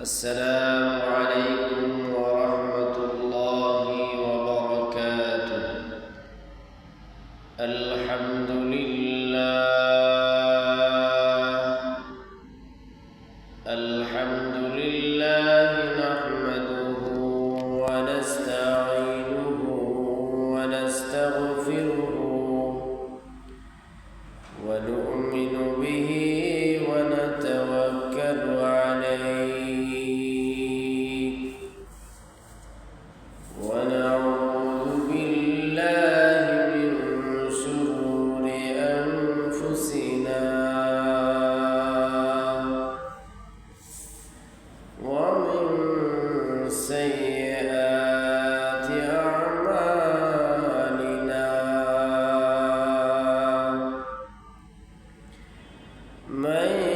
السلام عليكم Mas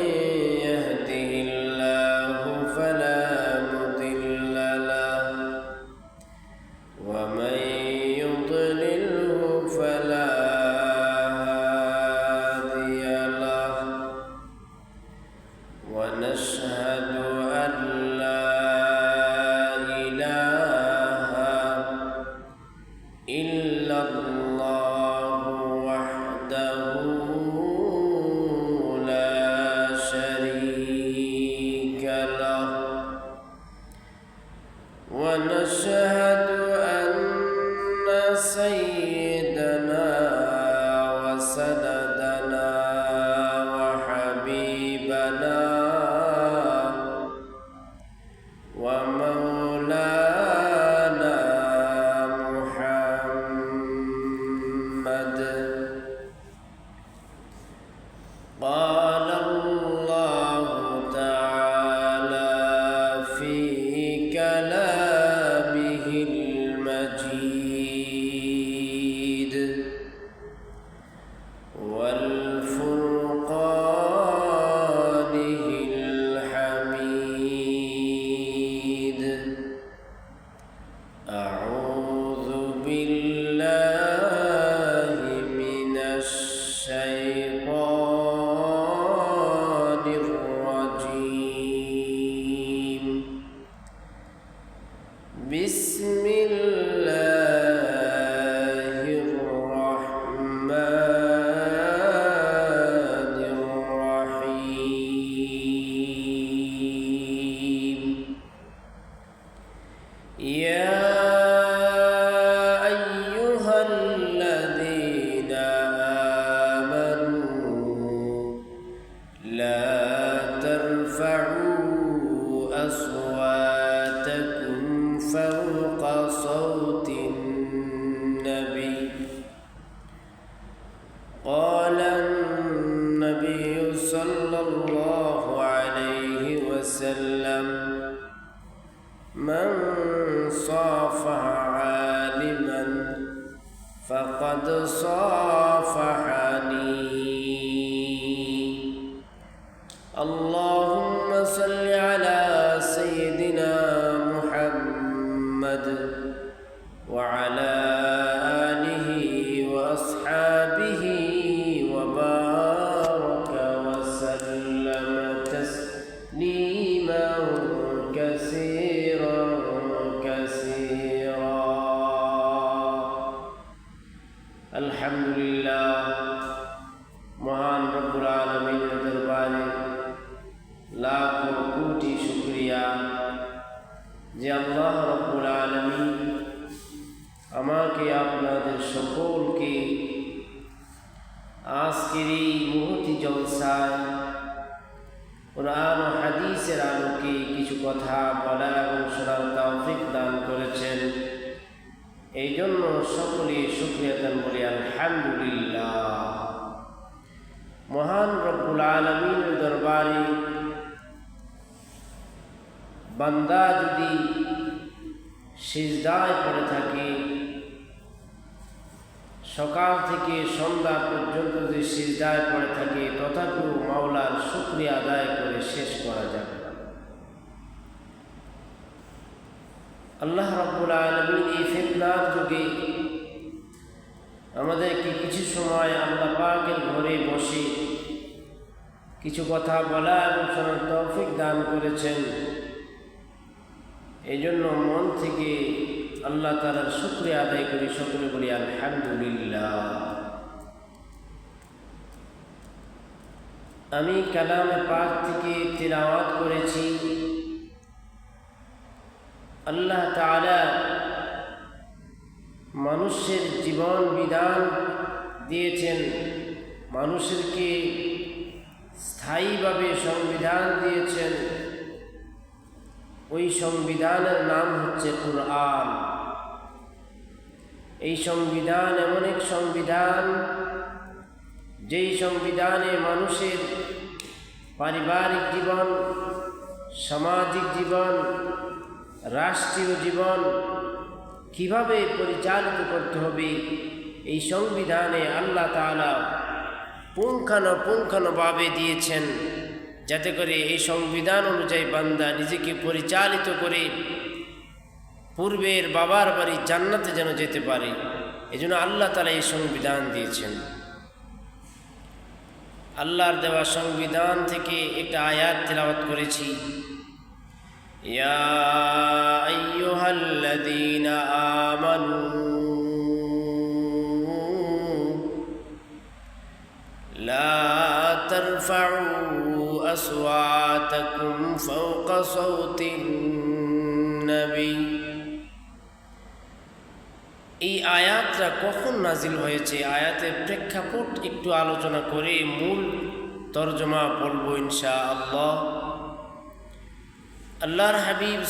فقد صار আমাদেরকে কিছু কথা বলা এবং শোনার তৌফিক দান করেছেন। এই জন্য সকলে সুক্রিয়া দান বলি, আলহামদুলিল্লাহ। মহান রব্বুল আলমীর দরবারে বান্দা যদি সিজদায় পড়ে থাকে, সকাল থেকে সন্ধ্যা পর্যন্ত যদি সিজদায় পড়ে থাকে, তথাপিও মাওলার শুক্রিয়া আদায় করে শেষ করা যাবে। আল্লাহ রব্বুল আলমিন এই ফেতনার যুগে আমাদেরকে কিছু সময় আল্লাহ পাকের ঘরে বসে কিছু কথা বলা এবং শোনার তৌফিক দান করেছেন। এই জন্য মন থেকে আল্লাহ তালার শুক্রিয়া আদায় করি, সকলে বলি আলহামদুলিল্লাহ। আমি কালাম পাক থেকে তিলাওয়াত করেছি। আল্লাহ তাআলা মানুষের জীবন বিধান দিয়েছেন, মানুষেরকে স্থায়ীভাবে সংবিধান দিয়েছেন। ওই সংবিধানের নাম হচ্ছে কোরআন। এই সংবিধান এমন এক সংবিধান, যেই সংবিধানে মানুষের পারিবারিক জীবন, সামাজিক জীবন রাষ্ট্রীয় জীবন কীভাবে পরিচালিত করতে হবে এই সংবিধানে আল্লাহ তালা পুঙ্খানুপুঙ্খানুভাবে দিয়েছেন যাতে করে এই সংবিধান অনুযায়ী বান্দা নিজেকে পরিচালিত করে পূর্বের বাবার বাড়ি জান্নাতে যেন যেতে পারে। এজন্য আল্লাহ তালা এই সংবিধান দিয়েছেন। আল্লাহর দেওয়া সংবিধান থেকে একটা আয়াত তেলাওয়াত করেছি। ইয়া আইয়ুহাল্লাযীনা আমানু লা তারফাউ আসওয়াতাকুম ফাওকা সাওতিন নবী এই আয়াতটা কখন নাজিল হয়েছে? আয়াতের প্রেক্ষাপট একটু আলোচনা করে মূল তর্জমা বলব ইনশা আল্লাহ আল্লাহর হাবিব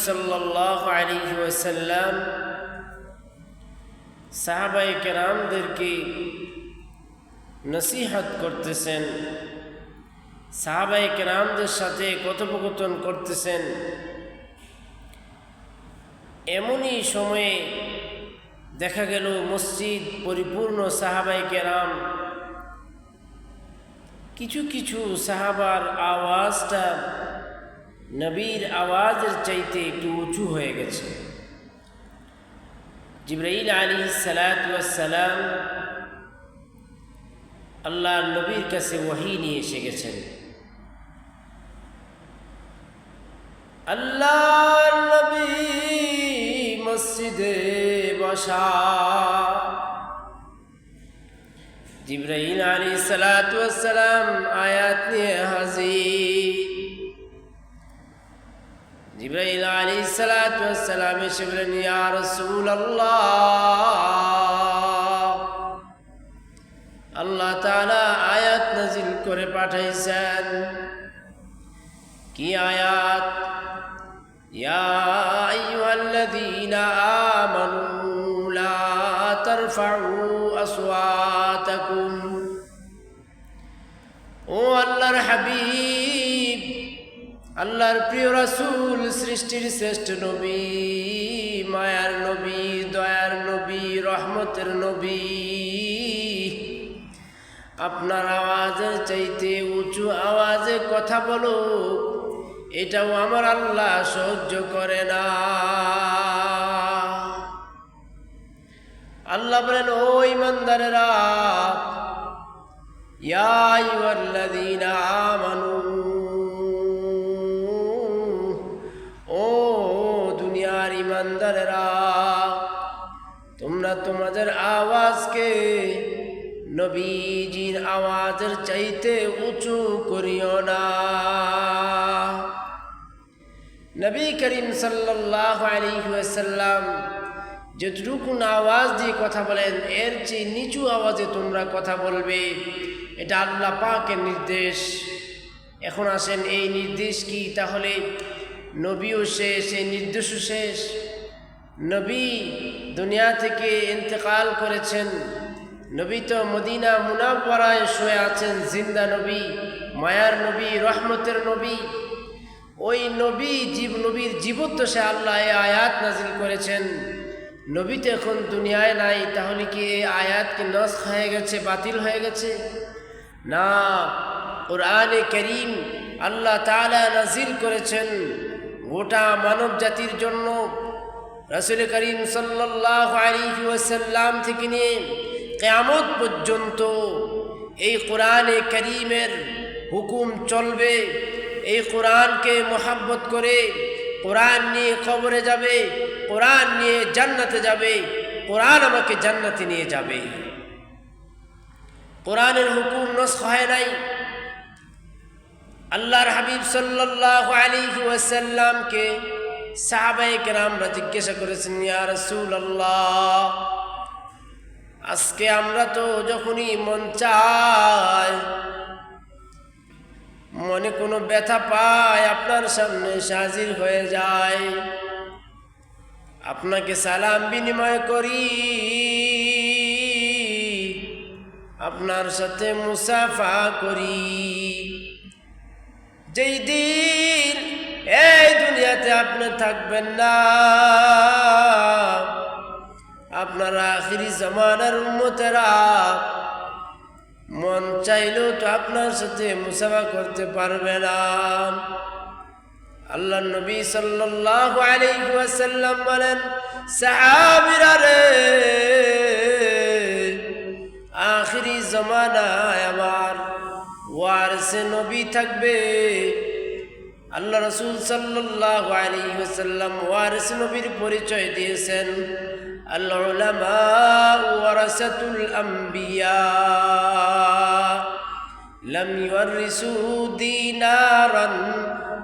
ওয়াসাল্লাম সাহাবাই কেরামদেরকে নসিহত করতেছেন সাহাবাই কেরামদের সাথে কথোপকথন করতেছেন। এমনই সময়ে দেখা গেল মসজিদ পরিপূর্ণ সাহাবাই কেরাম। কিছু কিছু সাহাবার আওয়াজটা নবীর আওয়াজের চাইতে একটু উঁচু হয়ে গেছে। জিব্রাইল আলী সালাম আল্লাহ নবীর কাছে ওয়াহি নিয়ে এসে গেছেন। আল্লাহ নবী মসজিদে বসা। জিব্রাহিম আলী সালাম আয়াত নিয়ে হাজির। জিব্রাহিম আলী সালাম এসে বলেন, ইয়া রসুল আল্লাহ তাআলা আয়াত নাজিল করে পাঠাইছেন। কি আয়াত? ইয়া আইয়ুহাল্লাযীনা হাবিব আল্লাহর প্রিয় রাসূল, সৃষ্টির শ্রেষ্ঠ নবী, মায়ার নবী, দয়ার নবী, রহমতের নবী। আপনার আওয়াজের চাইতে উঁচু আওয়াজে কথা বলো, এটাও আমার আল্লাহ সহ্য করে না। আল্লাহ বলেন, ও ইমানদারেরা, ইয়া আইয়ুহাল্লাযীনা আমানু ইমানদারেরা তোমরা তোমাদের আওয়াজকে নবীজির আওয়াজের চাইতে উঁচু করিও না। নবী করিম সাল্লাহ আলিহাসাল্লাম যতটুকুন আওয়াজ দিয়ে কথা বলেন, এর চেয়ে নিচু আওয়াজে তোমরা কথা বলবে। এটা আল্লাহ পাকের নির্দেশ। এখন আসেন এই নির্দেশ কি? তাহলে নবীও শেষ, এই নির্দেশও শেষ। নবী দুনিয়া থেকে ইন্তেকাল করেছেন। নবী তো মদিনা মুনাফরায় শুয়ে আছেন, জিন্দা নবী, মায়ার নবী, রহমতের নবী। ওই নবী জীব, নবীর জীবদ্দশে আল্লাহ এ আয়াত নাজিল করেছেন। নবী তো এখন দুনিয়ায় নাই, তাহলে কি এই আয়াত কি নস হয়ে গেছে, বাতিল হয়ে গেছে? না ওর কোরআনে করিম আল্লাহ তালা নাজিল করেছেন গোটা মানব জাতির জন্য। রসুল করিম সাল্লাহ আলী থেকে নিয়ে কেয়ামত পর্যন্ত এই কোরআনে করিমের হুকুম চলবে, এই কোরআনকে মোহাব্বত করে কোরআন নিয়ে কবরে যাবে, কোরআন নিয়ে জান্নাতে যাবে, কোরআন আমাকে জান্নাতে নিয়ে যাবে। কোরআনের হুকুম নস হয় নাই। আল্লাহর হাবিব সাল্লাল্লাহু আলাইহি ওয়াসাল্লামকে কেরামরা জিজ্ঞাসা করেছেন, ইয়া রাসূলুল্লাহ, আজকে আমরা তো যখনই মন চায়, মনে কোনো ব্যথা পায়, আপনার সামনে হাজির হয়ে যায় আপনাকে সালাম বিনিময় করি। আপনার সাথে মুসাফা করি। যেই দিন এই দুনিয়াতে আপনি থাকবেন না। আপনার আখিরি জামানার উম্মতেরা মন চাইলেও তো আপনার সাথে মুসাফা করতে পারবে না। আল্লাহ নবী ওয়াসাল্লাম বলেন আখিরি জমানায় আমার ওয়ারসে নবী থাকবে। আল্লাহ রসুল সাল্লাল্লাহু আলাইহি ওয়াসাল্লাম ওয়ারিস নবীর পরিচয় দিয়েছেন, আল ওয়ারাসাতুল আম্বিয়া। লাম ইউরিসু দিনারান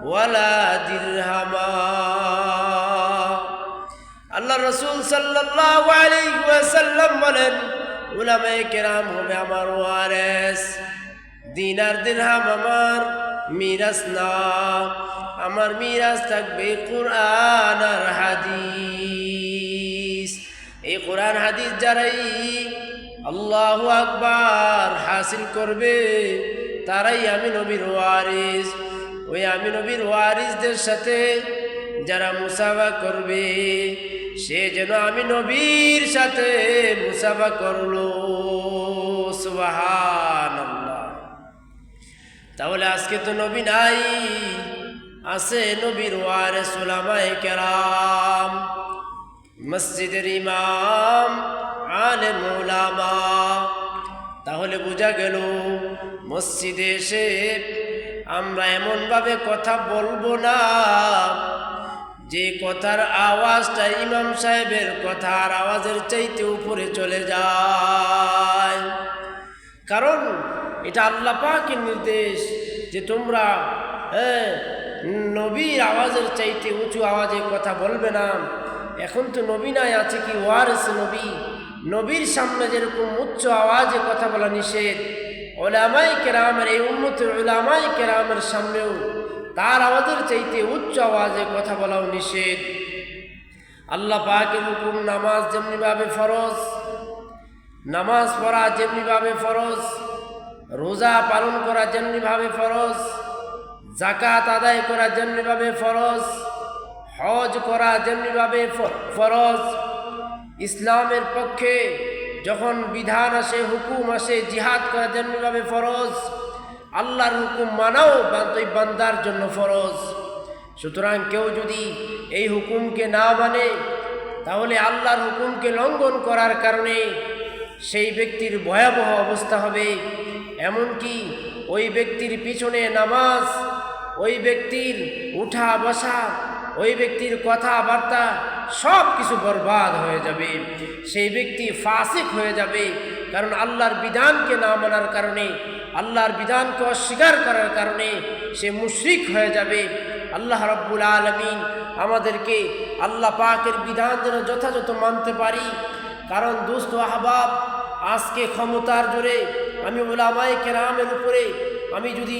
ওয়ালা দিরহামা। আল্লাহ রসুল আলাইহি বলেন, উলামায়ে কেরাম হবে আমার ওয়ারেস। দিনার দিরহাম আমার মিরাস না। আমার মিরাজ থাকবে কোরআন আর হাদিস। এই কোরআন হাদিস যারাই আল্লাহু আকবার হাসিল করবে, তারাই আমি নবীর ওয়ারিস। ওই আমি নবীর ওয়ারিসদের সাথে যারা মুসাফা করবে, সে যেন আমি নবীর সাথে মুসাফা করল। সুবাহান। তাহলে আজকে তো নবী নাই। আছে নবীর ওয়ারে সুলামায় কেরাম, মসজিদের ইমাম আলে মোলামা তাহলে বোঝা গেল, মসজিদে এসে আমরা এমনভাবে কথা বলব না, যে কথার আওয়াজটা ইমাম সাহেবের কথার আওয়াজের চাইতে উপরে চলে যায়। কারণ এটা আল্লাহ পাকের নির্দেশ যে তোমরা হ্যাঁ নবীর আওয়াজের চাইতে উঁচু আওয়াজে কথা বলবে না। এখন তো নবী নাই, আছে কি ওয়ারেস নবী? নবীর সামনে যেরকম উচ্চ আওয়াজে কথা বলা নিষেধ ওলামাই কেরামের, এই উন্মতের ওলামাই কেরামের সামনেও তার আওয়াজের চাইতে উচ্চ আওয়াজে কথা বলাও নিষেধ। আল্লাহ পাকের হুকুম নামাজ যেমনিভাবে ফরজ, নামাজ পড়া যেমনিভাবে ফরজ রোজা পালন করা যেমনিভাবে ফরজ জাকাত আদায় করা যেমনিভাবে ফরজ, হজ করা যেমনিভাবে ফরজ। ইসলামের পক্ষে যখন বিধান আসে, হুকুম আসে, জিহাদ করা যেমনিভাবে ফরজ, আল্লাহর হুকুম মানাও বান্তই বান্দার জন্য ফরজ। সুতরাং কেউ যদি এই হুকুমকে না মানে তাহলে আল্লাহর হুকুমকে লঙ্ঘন করার কারণে সেই ব্যক্তির ভয়াবহ অবস্থা হবে। এমনকি ওই ব্যক্তির পিছনে নামাজ, ওই ব্যক্তির উঠা বসা, ওই ব্যক্তির কথাবার্তা সব কিছু বরবাদ হয়ে যাবে। সেই ব্যক্তি ফাসিক হয়ে যাবে। কারণ আল্লাহর বিধানকে না মানার কারণে, আল্লাহর বিধানকে অস্বীকার করার কারণে সে মুশরিক হয়ে যাবে। আল্লাহ রব্বুল আলমিন আমাদেরকে আল্লাহ পাকের বিধান যেন যথাযথ মানতে পারি। কারণ দুস্থ আহবাব আজকে ক্ষমতার জোরে আমি ওলামায় কেরামের উপরে, আমি যদি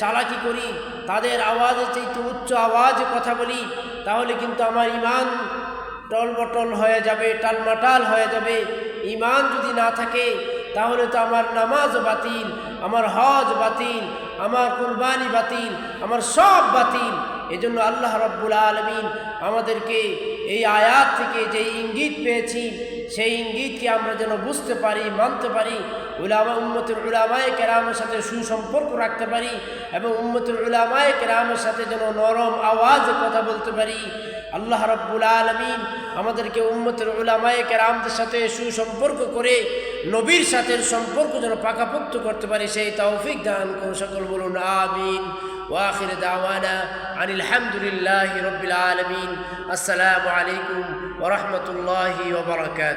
চালাকি করি, তাদের আওয়াজে চাইতে উচ্চ আওয়াজে কথা বলি, তাহলে কিন্তু আমার ইমান টলবটল হয়ে যাবে, টালমাটাল হয়ে যাবে। ইমান যদি না থাকে, তাহলে তো আমার নামাজ বাতিল, আমার হজ বাতিল, আমার কুরবানি বাতিল, আমার সব বাতিল। এজন্য আল্লাহ রব্বুল আলমিন আমাদেরকে এই আয়াত থেকে যে ইঙ্গিত পেয়েছি সেই ইঙ্গিতকে আমরা যেন বুঝতে পারি, মানতে পারি, উলামা, উম্মতুল উলামায় কেরামের সাথে সুসম্পর্ক রাখতে পারি এবং উম্মতুল উলামায় কেরামের সাথে যেন নরম আওয়াজে কথা বলতে পারি। আল্লাহ রব্বুল আলমিন আমাদেরকে উম্মতুল উলামায় কেরামদের সাথে সুসম্পর্ক করে নবীর সাথে সম্পর্ক যেন পাকাপোক্ত করতে পারি, সেই তৌফিক দান করুন, সকল বলুন আমিন। ওয়াখির দাওয়ানা আনিল হামদুলিল্লাহি রব্বিল আলামিন। আসসালামু আলাইকুম ওয়া বারাকাতুহু।